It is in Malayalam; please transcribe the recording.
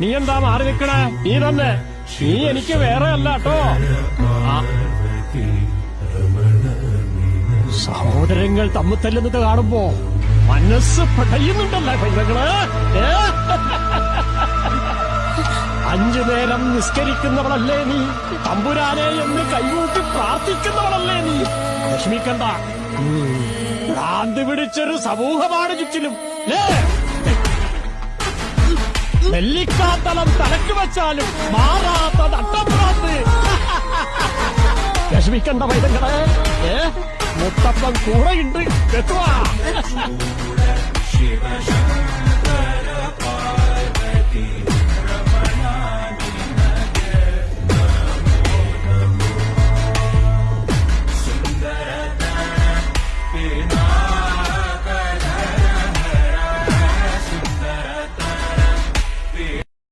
നീ എന്താ മാറി നിൽക്കണേ നീ തന്നെ. നീ എനിക്ക് വേറെ അല്ല കേട്ടോ സഹോദരങ്ങൾ തമ്മിൽ തല്ലുന്നത് കാണുമ്പോ മനസ്സ് പടയുന്നുണ്ടല്ലേ പൈതങ്ങൾ? ഏ? അഞ്ചു നേരം നിസ്കരിക്കുന്നവളല്ലേ നീ? തമ്പുരാനെ എന്ന് കൈകൂട്ടി പ്രാർത്ഥിക്കുന്നവളല്ലേ നീ? ലക്ഷ്മിക്കണ്ട ഭ്രാന്തി പിടിച്ചൊരു സമൂഹമാണ് ചുറ്റിലും. ലേ നെല്ലിക്കാത്തളം തലക്ക് വെച്ചാലും മാറാത്ത നട്ടഭ്രാന്ത് വിഷമിക്കണ്ട പൈതങ്ങളെ ഏ? മുത്തപ്പം കൂടെയുണ്ട്. എത്തുവാ.